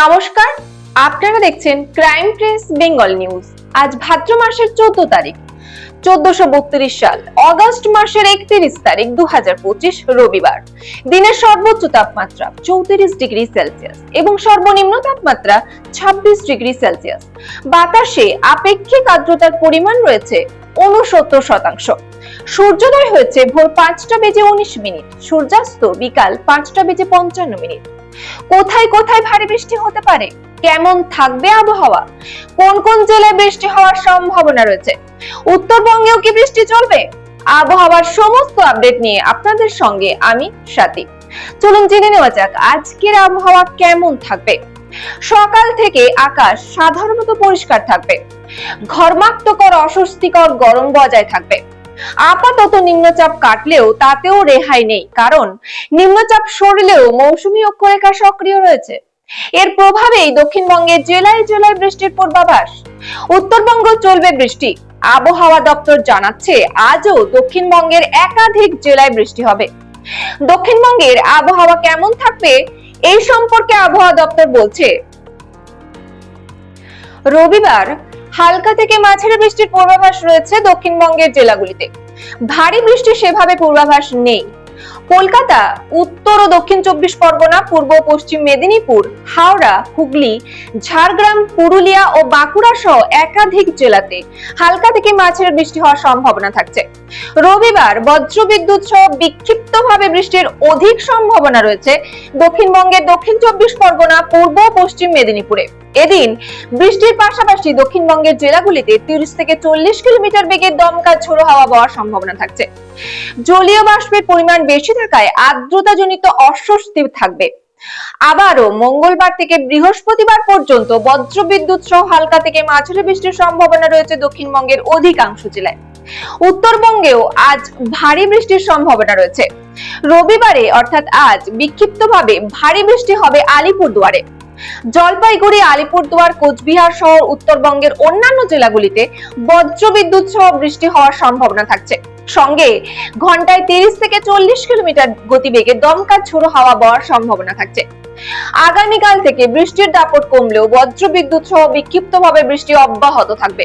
নমস্কার, আপনারা দেখছেন ক্রাইম প্রেস বেঙ্গল নিউজ আজ ভাদ্র মাসের চোদ্দ তারিখ, চোদ্দশো বত্রিশ সাল, অগস্ট মাসের একত্রিশ তারিখ, দুহাজার পঁচিশ রবিবার। দিনের সর্বোচ্চ তাপমাত্রা চৌত্রিশ ডিগ্রি সেলসিয়াস এবং সর্বনিম্ন তাপমাত্রা ছাব্বিশ ডিগ্রি সেলসিয়াস। বাতাসে আপেক্ষিক আর্দ্রতার পরিমাণ রয়েছে উনসত্তর শতাংশ। সূর্যোদয় হয়েছে ভোর পাঁচটা বেজে উনিশ মিনিট, সূর্যাস্ত বিকাল পাঁচটা বেজে পঞ্চান্ন মিনিট। কোথায় কোথায় ভারী বৃষ্টি হতে পারে? কেমন থাকবে আবহাওয়া? কোন কোন জেলায় বৃষ্টি হওয়ার সম্ভাবনা রয়েছে? উত্তরবঙ্গেও কি বৃষ্টি চলবে? আবহাওয়ার সমস্ত আপডেট নিয়ে আপনাদের সঙ্গে আমি সাথী। চলুন জেনে নেওয়া যাক আজকের আবহাওয়া কেমন থাকবে। সকাল থেকে আকাশ সাধারণত পরিষ্কার থাকবে। ঘর্মাক্তকর, অস্বস্তিকর, গরম বজায় থাকবে। আপাতত নিম্নচাপ কাটলেও তাতেও রেহাই নেই, কারণ নিম্নচাপ সরলেও মৌসুমী অক্ষরেখা সক্রিয় রয়েছে। এর প্রভাবেই দক্ষিণবঙ্গের জেলায় জেলায় বৃষ্টির পূর্বাভাস। উত্তরবঙ্গ চলবে বৃষ্টি। আবহাওয়া দপ্তর জানাচ্ছে, আজও দক্ষিণবঙ্গের একাধিক জেলায় বৃষ্টি হবে। দক্ষিণবঙ্গের আবহাওয়া কেমন থাকবে, এই সম্পর্কে আবহাওয়া দপ্তর বলছে, রবিবার হালকা থেকে মাঝারি বৃষ্টির পূর্বাভাস রয়েছে দক্ষিণবঙ্গের জেলাগুলিতে। ভারী বৃষ্টি সেভাবে পূর্বাভাস নেই। কলকাতা, উত্তর ও দক্ষিণ চব্বিশ পরগনা, পূর্ব পশ্চিম মেদিনীপুর, হাওড়া, হুগলি, ঝাড়গ্রাম, পুরুলিয়া ও বাঁকুড়া সহ একাধিক জেলাতে হালকা থেকে মাঝারি বৃষ্টি হওয়ার সম্ভাবনা থাকছে। রবিবার বজ্রবিদ্যুৎ সহ বিক্ষিপ্তভাবে বৃষ্টির অধিক সম্ভাবনা রয়েছে দক্ষিণবঙ্গের দক্ষিণ চব্বিশ পরগনা, পূর্ব পশ্চিম মেদিনীপুরে। এদিন বৃষ্টির পাশাপাশি দক্ষিণবঙ্গের জেলাগুলিতে তিরিশ থেকে চল্লিশ কিলোমিটার বেগে দমকা ঝোড়ো হাওয়া বওয়ার সম্ভাবনা থাকছে। জলীয় বাষ্পের পরিমাণ বেশি থাকায় আর্দ্রতাজনিত অস্বস্তি থাকবে। আবারও মঙ্গলবার থেকে বৃহস্পতিবার পর্যন্ত বজ্রবিদ্যুৎ সহ হালকা থেকে মাঝারি বৃষ্টির সম্ভাবনা রয়েছে দক্ষিণবঙ্গের অধিকাংশ জেলায়। উত্তরবঙ্গেও আজ ভারী বৃষ্টির সম্ভাবনা রয়েছে। রবিবারে, অর্থাৎ আজ, বিক্ষিপ্তভাবে ভারী বৃষ্টি হবে আলিপুরদুয়ারে। জলপাইগুড়ি, আলিপুরদুয়ার, কোচবিহার সহ উত্তরবঙ্গের অন্যান্য জেলাগুলিতে বজ্রবিদ্যুৎ সহ বৃষ্টি হওয়ার সম্ভাবনা থাকছে। সঙ্গে ঘন্টায় তিরিশ থেকে চল্লিশ কিলোমিটার গতিবেগে দমকা ছোড়ো হাওয়া বওয়ার সম্ভাবনা থাকছে। আগামীকাল থেকে বৃষ্টির দাপট কমলেও বজ্র বিদ্যুৎ সহ বিক্ষিপ্তভাবে বৃষ্টি অব্যাহত থাকবে।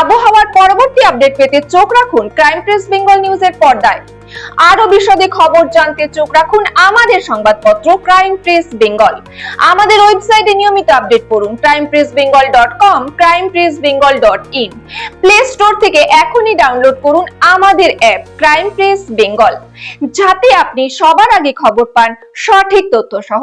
আবহাওয়ার পরবর্তী আপডেট পেতে চোখ রাখুন ক্রাইম প্রেস বেঙ্গল নিউজের পর্দায়। আরও বিশদে খবর জানতে চোখ রাখুন আমাদের সংবাদপত্র ক্রাইম প্রেস বেঙ্গল। আমাদের ওয়েবসাইটে নিয়মিত আপডেট পড়ুন crime press Bengal dot com, crime press Bengal dot in. Play store থেকে এখনই ডাউনলোড করুন আমাদের অ্যাপ ক্রাইম প্রেস বেঙ্গল। যাতে আপনি সবার আগে খবর পান সঠিক তথ্য সহ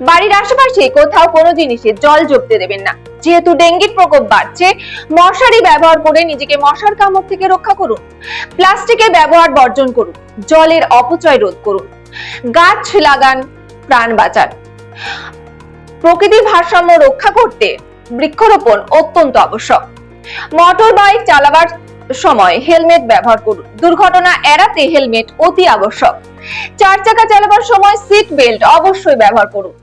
বাড়ির আশেপাশে কোথাও কোনো জিনিসে জল জমতে দেবেন না। যেহেতু ডেঙ্গির প্রকোপ বাড়ছে, মশারি ব্যবহার করে নিজেকে মশার কামড় থেকে রক্ষা করুন। প্লাস্টিকের ব্যবহার বর্জন করুন। জলের অপচয় রোধ করুন। গাছ লাগান, প্রাণ বাঁচান। প্রকৃতির ভারসাম্য রক্ষা করতে বৃক্ষরোপণ অত্যন্ত আবশ্যক। মোটর বাইক চালাবার সময় হেলমেট ব্যবহার করুন। দুর্ঘটনা এড়াতে হেলমেট অতি আবশ্যক। চার চাকা চালাবার সময় সিট বেল্ট অবশ্যই ব্যবহার করুন।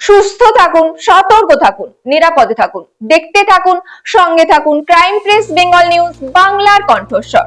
সুস্থ থাকুন, সতর্ক থাকুন, নিরাপদে থাকুন, দেখতে থাকুন, সঙ্গে থাকুন। ক্রাইম প্রেস বেঙ্গল নিউজ বাংলার কণ্ঠস্বর।